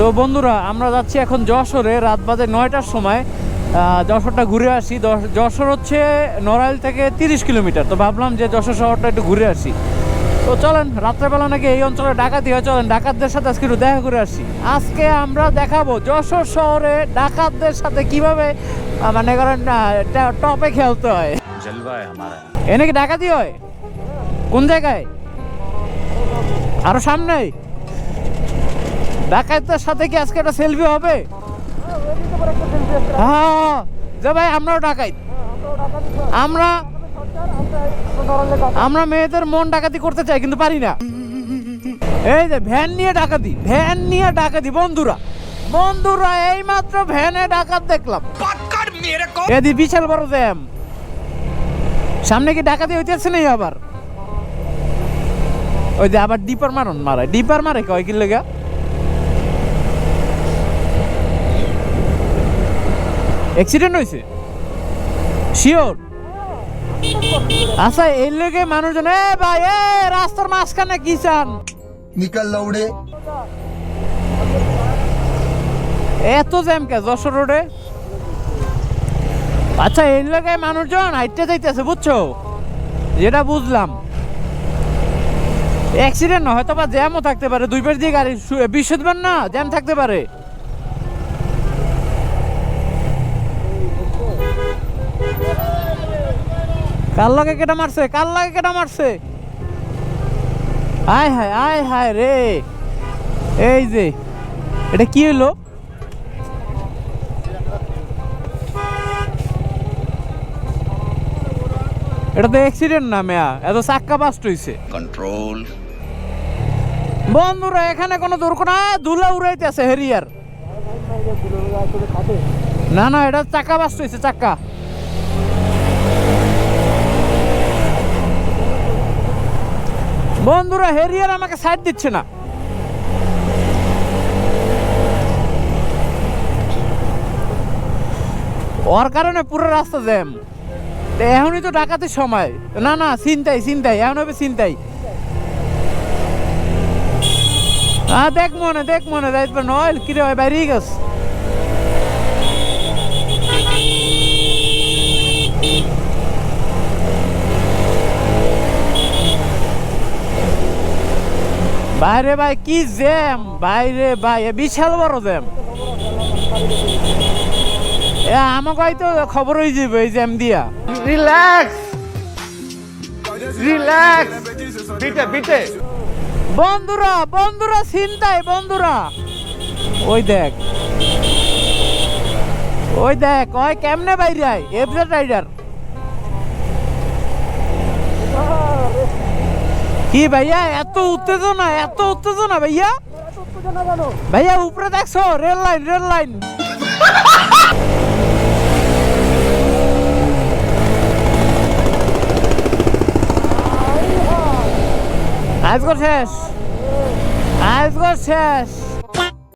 তো বন্ধুরা আমরা যাচ্ছি এখন যশোরে রাত বাজে নয়টার সময়। যশোরটা ঘুরে আসি। যশোর হচ্ছে নড়াইল থেকে তিরিশ কিলোমিটার। তো ভাবলাম যে যশোর শহরটা একটু ঘুরে আসি। তো চলেন রাত্রেবেলা নাকি এই অঞ্চলে ডাকাতি হয় চলেন ডাকাতদের সাথে আজকে একটু দেখা করে আসি। আজকে আমরা দেখাবো যশোর শহরে ডাকাতদের সাথে কীভাবে মানে করেন টপে খেলতে হয়। এ কি ডাকাতি হয়? কোন জায়গায়? আরও সামনেই? ডাকাতদের সাথে কি আজকে একটা সেলফি হবে? হ্যাঁ যে ভাই, আমরাও ডাকাইত আমরা আমরা মেয়েদের মন ডাকাতি করতে চাই, কিন্তু পারি না। এই যে, ভ্যান নিয়ে ডাকাতি, ভ্যান নিয়ে ডাকাতি, বন্ধুরা। বন্ধুরা এই মাত্র ভ্যানে ডাকাত দেখলাম। এদি বিশাল বড় জ্যাম। সামনে কি ডাকাতি হইতেছে নাই আবার? ওই যে আবার ডিপার মারন মারে ডিপার মারে কয় কি লেগা? অ্যাক্সিডেন্ট হয়েছে শিওর আচ্ছা এই লোকে মানুষজন এ ভাই এ রাস্তার মাঝখানে কি চান? নিকাল লাউড়ে এত জ্যাম কে যশোর রোডে? আচ্ছা এই লোকে মানুষজন হাইটে যাইতেছে বুঝছ? যেটা বুঝলাম। অ্যাক্সিডেন্ট হয়তো বা জ্যামও থাকতে পারে দুই পাশ দিয়ে গাড়ি বিশ না জ্যাম থাকতে পারে। কার লাগে কেটা মারছে? কার লাগে কেটা মারছে? আয় হায় আয় হায় রে। এই যে এটা কি হলো এটা তো অ্যাক্সিডেন্ট না মেয়া এত চাক্কা বাস্ট হইছে। কন্ট্রোল বন্ধুরা এখানে কোনো দুর্ঘটনা উড়াইতে আছে হেরিয়ার। না না এটা চাকা বাস্ট হইছে চাক্কা। বন্ধুরা, হেরিয়ার আমাকে সাইড দিচ্ছে না। ওর কারণে পুরো রাস্তা জ্যাম। এখনই তো ডাকাতির সময়। না না চিন্তাই চিন্তাই এখন হবে চিন্তাই হ্যাঁ দেখ মনে দেখ মনে পারে নয় কিরে হয় বাইরে গেছ। বাইরে ভাই কি জ্যাম? বাইরে ভাই বিশাল বড় জ্যাম। এ আমাকে হয়তো খবর হয়ে যাবে এই জ্যাম দিয়া। রিল্যাক্স রিল্যাক্স বিটে বিটে। বন্ধুরা বন্ধুরা চিন্তায় বন্ধুরা। ওই দেখ। ওই দেখ ওই কেমনে বাইরে এফজেড রাইডার কি ভাইয়া, এত উত্তেজনা এত উত্তেজনা ভাইয়া। ভাইয়া, উপরে দেখছ, রেল লাইন রেল লাইন। আজগর শেষ। আজগর শেষ।